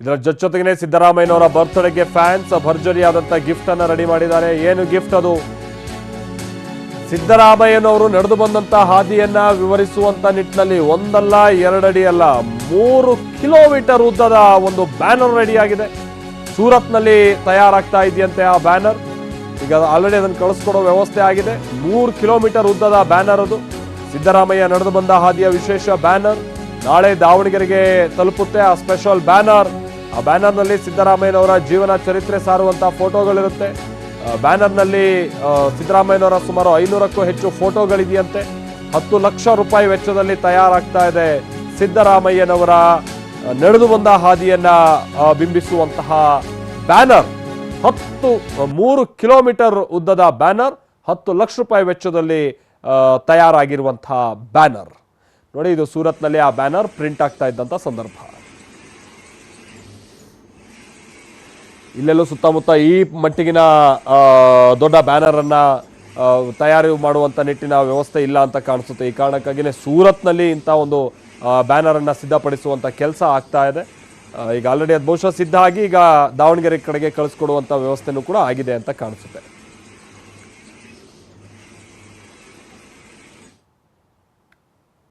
ಇದರ ಜೊತೆಗೆ ಸಿದ್ದರಾಮಯ್ಯನವರ ಬರ್ತ್ಡೇಗೆ ಫ್ಯಾನ್ಸ್ ಭರ್ಜರಿಯಾದಂಥ ಗಿಫ್ಟ್ ಅನ್ನ ರೆಡಿ ಮಾಡಿದ್ದಾರೆ. ಏನು ಗಿಫ್ಟ್ ಅದು? ಸಿದ್ದರಾಮಯ್ಯನವರು ನಡೆದು ಬಂದಂತ ಹಾದಿಯನ್ನ ವಿವರಿಸುವಂತ ನಿಟ್ಟಿನಲ್ಲಿ ಒಂದಲ್ಲ, ಎರಡಡಿ ಅಲ್ಲ, ಮೂರು ಕಿಲೋಮೀಟರ್ ಉದ್ದದ ಒಂದು ಬ್ಯಾನರ್ ರೆಡಿ ಆಗಿದೆ. ಸೂರತ್ನಲ್ಲಿ ತಯಾರಾಗ್ತಾ ಇದೆಯಂತೆ ಆ ಬ್ಯಾನರ್. ಈಗ ಆಲ್ರೆಡಿ ಅದನ್ನು ಕಳಿಸ್ಕೊಡೋ ವ್ಯವಸ್ಥೆ ಆಗಿದೆ. ಮೂರು ಕಿಲೋಮೀಟರ್ ಉದ್ದದ ಬ್ಯಾನರ್ ಅದು. ಸಿದ್ದರಾಮಯ್ಯ ನಡೆದು ಬಂದ ಹಾದಿಯ ವಿಶೇಷ ಬ್ಯಾನರ್. ನಾಳೆ ದಾವಣಗೆರೆಗೆ ತಲುಪುತ್ತೆ ಆ ಸ್ಪೆಷಲ್ ಬ್ಯಾನರ್. ಆ ಬ್ಯಾನರ್ನಲ್ಲಿ ಸಿದ್ದರಾಮಯ್ಯನವರ ಜೀವನ ಚರಿತ್ರೆ ಸಾರುವಂತ ಫೋಟೋಗಳಿರುತ್ತೆ. ಬ್ಯಾನರ್ನಲ್ಲಿ ಸಿದ್ದರಾಮಯ್ಯನವರ ಸುಮಾರು ಐನೂರಕ್ಕೂ ಹೆಚ್ಚು ಫೋಟೋಗಳಿದೆಯಂತೆ. ಹತ್ತು ಲಕ್ಷ ರೂಪಾಯಿ ವೆಚ್ಚದಲ್ಲಿ ತಯಾರಾಗ್ತಾ ಇದೆ ಸಿದ್ದರಾಮಯ್ಯನವರ ನಡೆದು ಬಂದ ಹಾದಿಯನ್ನ ಬಿಂಬಿಸುವಂತಹ ಬ್ಯಾನರ್. ಹತ್ತು ಮೂರು ಕಿಲೋಮೀಟರ್ ಉದ್ದದ ಬ್ಯಾನರ್, ಹತ್ತು ಲಕ್ಷ ರೂಪಾಯಿ ವೆಚ್ಚದಲ್ಲಿ ತಯಾರಾಗಿರುವಂತಹ ಬ್ಯಾನರ್. ನೋಡಿ, ಇದು ಸೂರತ್ನಲ್ಲಿ ಆ ಬ್ಯಾನರ್ ಪ್ರಿಂಟ್ ಆಗ್ತಾ ಇದ್ದಂಥ ಸಂದರ್ಭ. ಇಲ್ಲೆಲ್ಲೂ ಸುತ್ತಮುತ್ತ ಈ ಮಟ್ಟಿಗಿನ ದೊಡ್ಡ ಬ್ಯಾನರನ್ನು ತಯಾರಿ ಮಾಡುವಂಥ ನಿಟ್ಟಿನ ವ್ಯವಸ್ಥೆ ಇಲ್ಲ ಅಂತ ಕಾಣಿಸುತ್ತೆ. ಈ ಕಾರಣಕ್ಕಾಗಿಯೇ ಸೂರತ್ನಲ್ಲಿ ಇಂಥ ಒಂದು ಬ್ಯಾನರನ್ನು ಸಿದ್ಧಪಡಿಸುವಂಥ ಕೆಲಸ ಆಗ್ತಾ ಇದೆ. ಈಗ ಆಲ್ರೆಡಿ ಅದು ಬಹುಶಃ ಸಿದ್ಧ ಆಗಿ ಈಗ ದಾವಣಗೆರೆ ಕಡೆಗೆ ಕಳಿಸ್ಕೊಡುವಂಥ ವ್ಯವಸ್ಥೆನೂ ಕೂಡ ಆಗಿದೆ ಅಂತ ಕಾಣಿಸುತ್ತೆ.